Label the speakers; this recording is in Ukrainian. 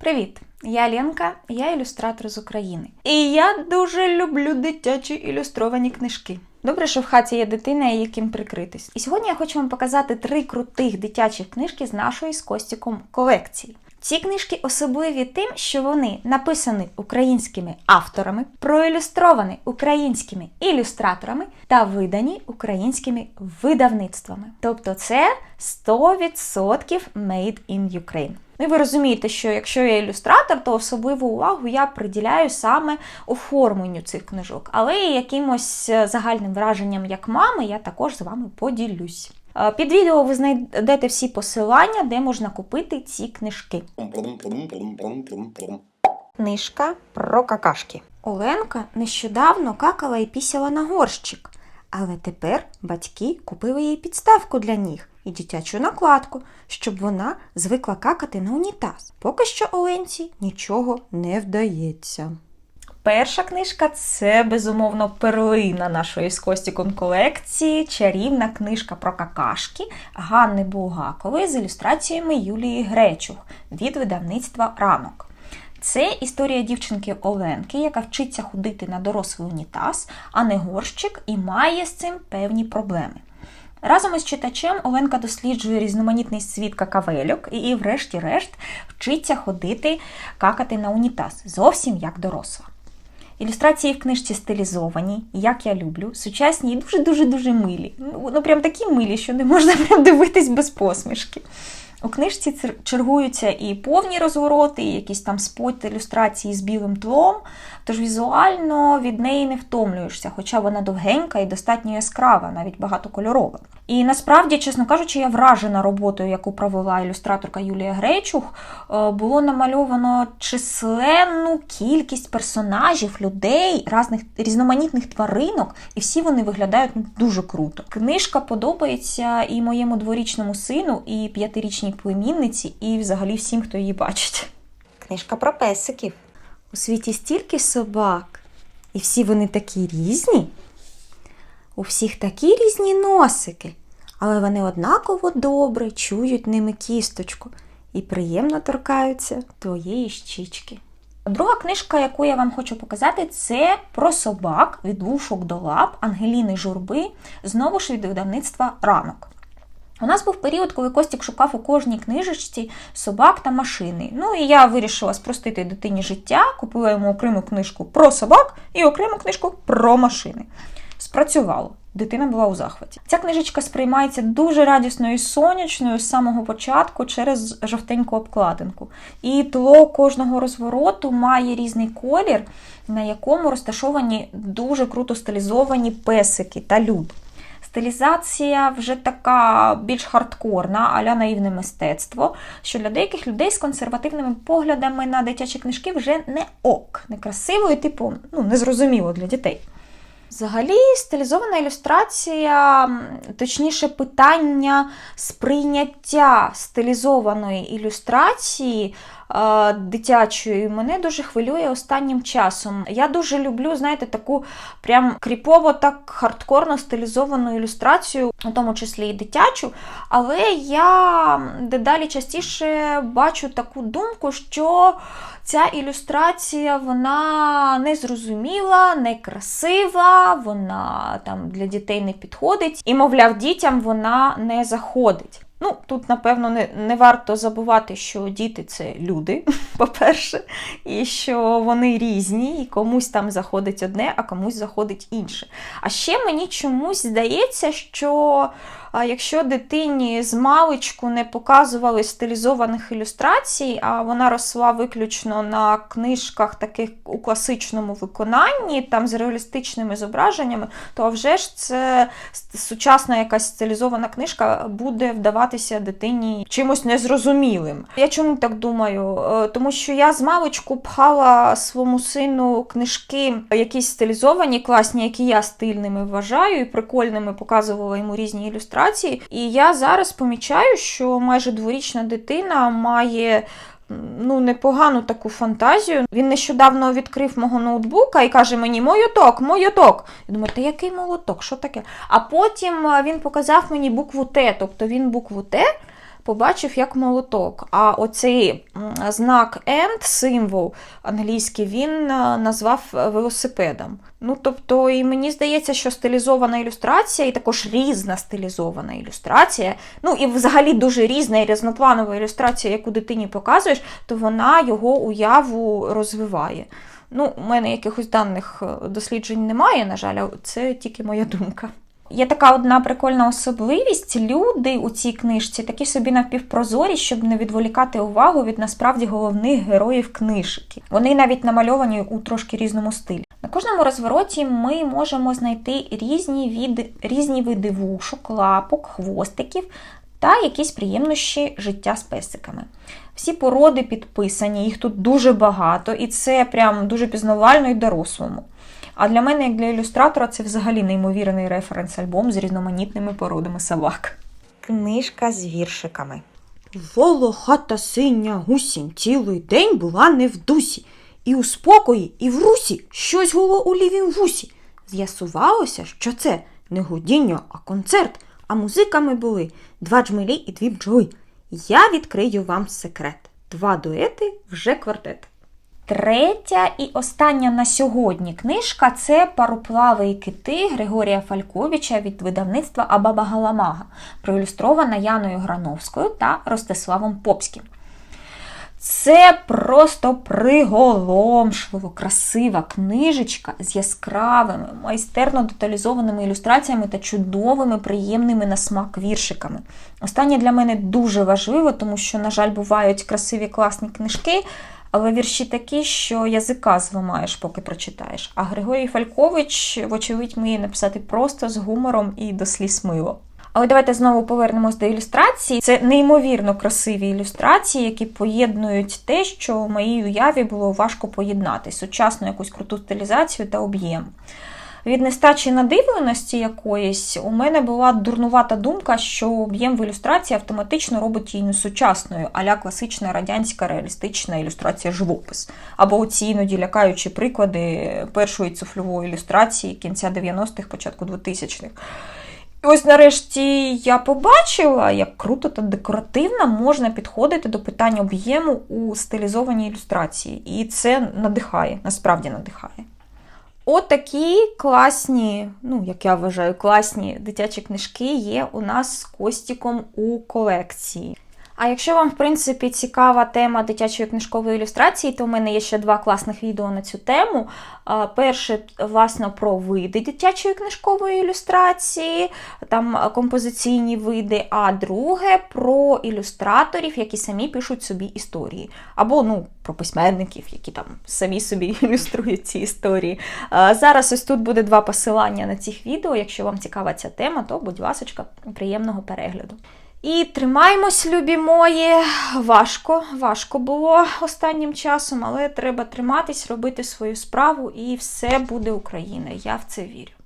Speaker 1: Привіт! Я Ленка, я ілюстратор з України. І я дуже люблю дитячі ілюстровані книжки. Добре, що в хаті є дитина, і яким прикритись. І сьогодні я хочу вам показати три крутих дитячих книжки з нашої з Костіком колекції. Ці книжки особливі тим, що вони написані українськими авторами, проілюстровані українськими ілюстраторами та видані українськими видавництвами. Тобто це 100% made in Ukraine. Ну і ви розумієте, що якщо я ілюстратор, то особливу увагу я приділяю саме оформленню цих книжок. Але якимось е, загальним враженням як мами я також з вами поділюсь. Е, Під відео ви знайдете всі посилання, де можна купити ці книжки. Книжка про какашки. Оленка нещодавно какала і пісяла на горщик. Але тепер батьки купили їй підставку для ніг і дитячу накладку, щоб вона звикла какати на унітаз. Поки що Оленці нічого не вдається. Перша книжка це безумовно перлина нашої з Костіком колекції, чарівна книжка про какашки Ганни Булгакової з ілюстраціями Юлії Гречух від видавництва Ранок. Це історія дівчинки Оленки, яка вчиться ходити на дорослий унітаз, а не горщик, і має з цим певні проблеми. Разом із читачем Оленка досліджує різноманітний світ какавельок і, врешті-решт, вчиться ходити какати на унітаз, зовсім як доросла. Ілюстрації в книжці стилізовані, як я люблю, сучасні і дуже-дуже дуже милі. Ну, ну прям такі милі, що не можна прям дивитись без посмішки. У книжці чергуються і повні розвороти, і якісь там спот ілюстрації з білим тлом, тож візуально від неї не втомлюєшся, хоча вона довгенька і достатньо яскрава, навіть багатокольорова. І насправді, чесно кажучи, я вражена роботою, яку провела ілюстраторка Юлія Гречух. Е, Було намальовано численну кількість персонажів, людей, різних різноманітних тваринок, і всі вони виглядають ну, дуже круто. Книжка подобається і моєму дворічному сину, і п'ятирічній племінниці, і взагалі всім, хто її бачить. Книжка про песиків. У світі стільки собак, і всі вони такі різні. У всіх такі різні носики, але вони однаково добре чують ними кісточку і приємно торкаються твоєї щічки. Друга книжка, яку я вам хочу показати, це про собак від вушок до лап Ангеліни Журби, знову ж від видавництва ранок. У нас був період, коли Костік шукав у кожній книжечці собак та машини. Ну і я вирішила спростити дитині життя, купила йому окрему книжку про собак і окрему книжку про машини. Спрацювало. Дитина була у захваті. Ця книжечка сприймається дуже радісною і сонячною з самого початку через жовтеньку обкладинку. І тло кожного розвороту має різний колір, на якому розташовані дуже круто стилізовані песики та люди. Стилізація вже така більш хардкорна, аля наївне мистецтво, що для деяких людей з консервативними поглядами на дитячі книжки вже не ок, некрасиво і, типу, ну, незрозуміло для дітей. Взагалі, стилізована ілюстрація, точніше, питання сприйняття стилізованої ілюстрації дитячої мене дуже хвилює останнім часом. Я дуже люблю, знаєте, таку прям кріпово, так хардкорно стилізовану ілюстрацію, у тому числі і дитячу. Але я дедалі частіше бачу таку думку, що ця ілюстрація вона незрозуміла, некрасива, вона там для дітей не підходить, і, мовляв, дітям вона не заходить. Ну, тут, напевно, не, не варто забувати, що діти це люди, по-перше, і що вони різні, і комусь там заходить одне, а комусь заходить інше. А ще мені чомусь здається, що якщо дитині з маличку не показували стилізованих ілюстрацій, а вона росла виключно на книжках таких у класичному виконанні, там з реалістичними зображеннями, то вже ж це сучасна якась стилізована книжка буде вдаватися дитині чимось незрозумілим. Я чому так думаю? Е, Тому що я з маличку пхала своєму сину книжки, якісь стилізовані, класні, які я стильними вважаю, і прикольними показувала йому різні ілюстрації. І я зараз помічаю, що майже дворічна дитина має ну, непогану таку фантазію. Він нещодавно відкрив мого ноутбука і каже мені Мойоток, мойоток. Я думаю, та який молоток? Що таке? А потім він показав мені букву Т, тобто він букву Т побачив як молоток. А оцей знак end, символ англійський, він е, назвав велосипедом. Ну, тобто, і мені здається, що стилізована ілюстрація, і також різна стилізована ілюстрація, ну і взагалі дуже різна і різнопланова ілюстрація, яку дитині показуєш, то вона його уяву розвиває. Ну, у мене якихось даних е, досліджень немає, на жаль, це тільки моя думка. Є така одна прикольна особливість. Люди у цій книжці такі собі напівпрозорі, щоб не відволікати увагу від насправді головних героїв книжки. Вони навіть намальовані у трошки різному стилі. На кожному розвороті ми можемо знайти різні види, різні види вушок, лапок, хвостиків та якісь приємнощі життя з песиками. Всі породи підписані, їх тут дуже багато, і це прям дуже пізнавально і дорослому. А для мене, як для ілюстратора, це взагалі неймовірний референс-альбом з різноманітними породами собак. Книжка з віршиками. Волохата синя гусінь цілий день була не в дусі, і у спокої, і в русі щось гуло у лівім вусі. З'ясувалося, що це не гудіння, а концерт, а музиками були два джмелі і дві бджоли. Я відкрию вам секрет. Два дуети вже квартет. Третя і остання на сьогодні книжка це Пароплави і кити Григорія Фальковича від видавництва Абаба Галамага, проілюстрована Яною Грановською та Ростиславом Попським. Це просто приголомшливо красива книжечка з яскравими, майстерно деталізованими ілюстраціями та чудовими, приємними на смак віршиками. Останнє для мене дуже важливо, тому що, на жаль, бувають красиві класні книжки, але вірші такі, що язика зламаєш, поки прочитаєш. А Григорій Фалькович, вочевидь, вміє написати просто з гумором і до сліз мило. Але давайте знову повернемось до ілюстрації. Це неймовірно красиві ілюстрації, які поєднують те, що в моїй уяві було важко поєднати сучасну якусь круту стилізацію та об'єм. Від нестачі надивленості якоїсь у мене була дурнувата думка, що об'єм в ілюстрації автоматично робить її несучасною, аля класична радянська реалістична ілюстрація живопис. Або оці іноді лякаючі приклади першої цифрової ілюстрації кінця 90-х, початку 2000-х. І ось нарешті я побачила, як круто та декоративно можна підходити до питання об'єму у стилізованій ілюстрації. І це надихає, насправді надихає. Отакі класні, ну, як я вважаю, класні дитячі книжки є у нас з Костіком у колекції. А якщо вам, в принципі, цікава тема дитячої книжкової ілюстрації, то в мене є ще два класних відео на цю тему. Перше, власне, про види дитячої книжкової ілюстрації, там композиційні види, а друге про ілюстраторів, які самі пишуть собі історії. Або ну, про письменників, які там самі собі ілюструють ці історії. Зараз ось тут буде два посилання на цих відео. Якщо вам цікава ця тема, то будь ласка, приємного перегляду. І тримаємось, любі мої. Важко, важко було останнім часом, але треба триматись, робити свою справу, і все буде Україна. Я в це вірю.